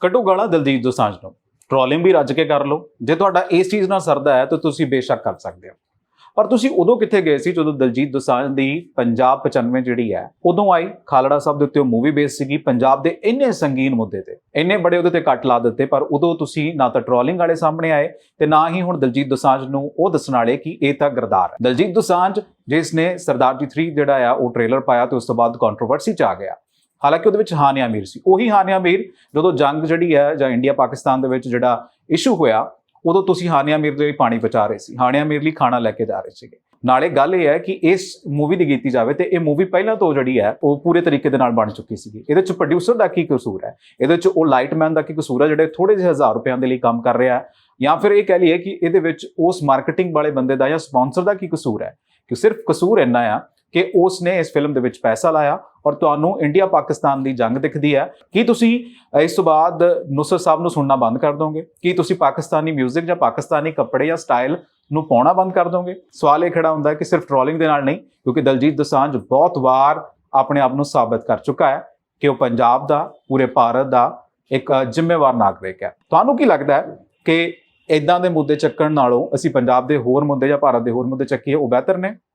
ਕੱਢੋ ਗਾਲਾਂ ਦਲਜੀਤ ਦੋਸਾਂਝ ਨੂੰ। ਟ੍ਰੋਲਿੰਗ ਵੀ ਰੱਜ ਕੇ ਕਰ ਲਓ। ਜੇ ਤੁਹਾਡਾ ਇਸ ਚੀਜ਼ ਨਾਲ ਸਰਦਾ ਹੈ, ਤਾਂ ਤੁਸੀਂ ਬੇਸ਼ੱਕ ਕਰ ਸਕਦੇ ਹੋ। ਪਰ ਤੁਸੀਂ ਉਦੋਂ ਕਿੱਥੇ ਗਏ ਸੀ ਜਦੋਂ ਦਲਜੀਤ ਦੋਸਾਂਝ ਦੀ ਪੰਜਾਬ 95 ਜਿਹੜੀ ਹੈ, ਉਦੋਂ ਆਈ? ਖਾਲੜਾ ਸਾਹਿਬ ਦੇ ਉੱਤੇ ਉਹ ਮੂਵੀ ਬੇਸ ਸੀਗੀ, ਪੰਜਾਬ ਦੇ ਇੰਨੇ ਸੰਗੀਨ ਮੁੱਦੇ ਤੇ। ਇੰਨੇ ਬੜੇ ਉਹਦੇ ਤੇ ਕੱਟ ਲਾ ਦਿੱਤੇ, ਪਰ ਉਦੋਂ ਤੁਸੀਂ ਨਾ ਤਾਂ ਟ੍ਰੋਲਿੰਗ ਵਾਲੇ ਸਾਹਮਣੇ ਆਏ, ਤੇ ਨਾ ਹੀ ਹੁਣ ਦਲਜੀਤ ਦੋਸਾਂਝ ਨੂੰ ਉਹ ਦੱਸਣ ਵਾਲੇ ਕਿ ਇਹ ਤਾਂ ਗਰਦਾਰ ਹੈ। ਦਲਜੀਤ ਦੋਸਾਂਝ, ਜਿਸ ਨੇ ਸਰਦਾਰ ਜੀ 3 ਜਿਹੜਾ ਆ, ਉਹ ਟ੍ਰੇਲਰ ਪਾਇਆ ਤੇ ਉਸ ਤੋਂ ਬਾਅਦ ਕੰਟਰੋਵਰਸੀ ਚ ਆ ਗਿਆ। ਹਾਲਾਂਕਿ ਉਹਦੇ ਵਿੱਚ ਹਾਨੀਆ ਮੀਰ ਸੀ। ਉਹੀ ਹਾਨੀਆ ਮੀਰ ਜਦੋਂ ਜੰਗ ਜਿਹੜੀ ਹੈ ਜਾਂ ਇੰਡੀਆ ਪਾਕਿਸਤਾਨ ਦੇ ਵਿੱਚ ਜਿਹੜਾ ਇਸ਼ੂ ਹੋਇਆ, ਉਦੋਂ ਤੁਸੀਂ ਹਾਨਿਆ ਮੀਰ ਦੇ ਲਈ ਪਾਣੀ ਪਹੁੰਚਾ ਰਹੇ ਸੀ। ਹਾਨੀਆ ਮੀਰ ਲਈ ਖਾਣਾ ਲੈ ਕੇ ਜਾ ਰਹੇ ਸੀਗੇ। ਨਾਲੇ ਗੱਲ ਇਹ ਹੈ ਕਿ ਇਸ ਮੂਵੀ ਦੀ ਕੀਤੀ ਜਾਵੇ ਤੇ ਇਹ ਮੂਵੀ ਪਹਿਲਾਂ ਤੋਂ ਜਿਹੜੀ ਹੈ, ਉਹ ਪੂਰੇ ਤਰੀਕੇ ਦੇ ਨਾਲ ਬਣ ਚੁੱਕੀ ਸੀਗੀ। ਇਹਦੇ ਚ ਪ੍ਰੋਡਿਊਸਰ ਦਾ ਕੀ ਕਸੂਰ ਹੈ? ਇਹਦੇ ਚ ਉਹ ਲਾਈਟਮੈਨ ਦਾ ਕੀ ਕਸੂਰ ਹੈ, ਜਿਹੜੇ ਥੋੜੇ ਜਿਹੇ ਹਜ਼ਾਰ ਰੁਪਈਆਂ ਦੇ ਲਈ ਕੰਮ ਕਰ ਰਿਹਾ ਹੈ? ਜਾਂ ਫਿਰ ਇਹ ਕਹਿ ਲਈਏ ਕਿ ਇਹਦੇ ਵਿੱਚ ਉਸ ਮਾਰਕੀਟਿੰਗ ਵਾਲੇ ਬੰਦੇ ਦਾ ਜਾਂ ਸਪਾਂਸਰ ਦਾ ਕੀ ਕਸੂਰ ਹੈ? ਕਿ ਸਿਰਫ ਕਸੂਰ ਇੰਨਾ ਆ ਕਿ ਉਸ ਨੇ ਇਸ ਫਿਲਮ ਦੇ ਵਿੱਚ ਪੈਸਾ ਲਾਇਆ ਔਰ ਤੁਹਾਨੂੰ ਇੰਡੀਆ ਪਾਕਿਸਤਾਨ ਦੀ ਜੰਗ ਦਿਖਦੀ ਹੈ। ਕੀ ਤੁਸੀਂ ਇਸ ਤੋਂ ਬਾਅਦ ਨੁਸਰ ਸਾਹਿਬ ਨੂੰ ਸੁਣਨਾ ਬੰਦ ਕਰ ਦੋਗੇ? ਕੀ ਤੁਸੀਂ ਪਾਕਿਸਤਾਨੀ 뮤직 ਜਾਂ ਪਾਕਿਸਤਾਨੀ ਕੱਪੜੇ ਜਾਂ ਸਟਾਈਲ ਨੂੰ ਪਾਉਣਾ ਬੰਦ ਕਰ ਦੋਗੇ? ਸਵਾਲ ਇਹ ਖੜਾ ਹੁੰਦਾ ਕਿ ਸਿਰਫ ਟ੍ਰੋਲਿੰਗ ਦੇ ਨਾਲ ਨਹੀਂ, ਕਿਉਂਕਿ ਦਲਜੀਤ ਦਸਾਂਝ ਬਹੁਤ ਵਾਰ ਆਪਣੇ ਆਪ ਨੂੰ ਸਾਬਤ ਕਰ ਚੁੱਕਾ ਹੈ ਕਿ ਉਹ ਪੰਜਾਬ ਦਾ, ਪੂਰੇ ਭਾਰਤ ਦਾ ਇੱਕ ਜ਼ਿੰਮੇਵਾਰ ਨਾਗਰਿਕ ਹੈ। ਤੁਹਾਨੂੰ ਕੀ ਲੱਗਦਾ ਹੈ ਕਿ ਇਦਾਂ ਦੇ ਮੁੱਦੇ ਚੱਕਣ ਨਾਲੋਂ ਅਸੀਂ ਪੰਜਾਬ ਦੇ ਹੋਰ ਮੁੱਦੇ ਜਾਂ ਭਾਰਤ ਦੇ ਹੋਰ ਮੁੱਦੇ ਚੱਕੀਏ, ਉਹ ਬਿਹਤਰ ਨੇ?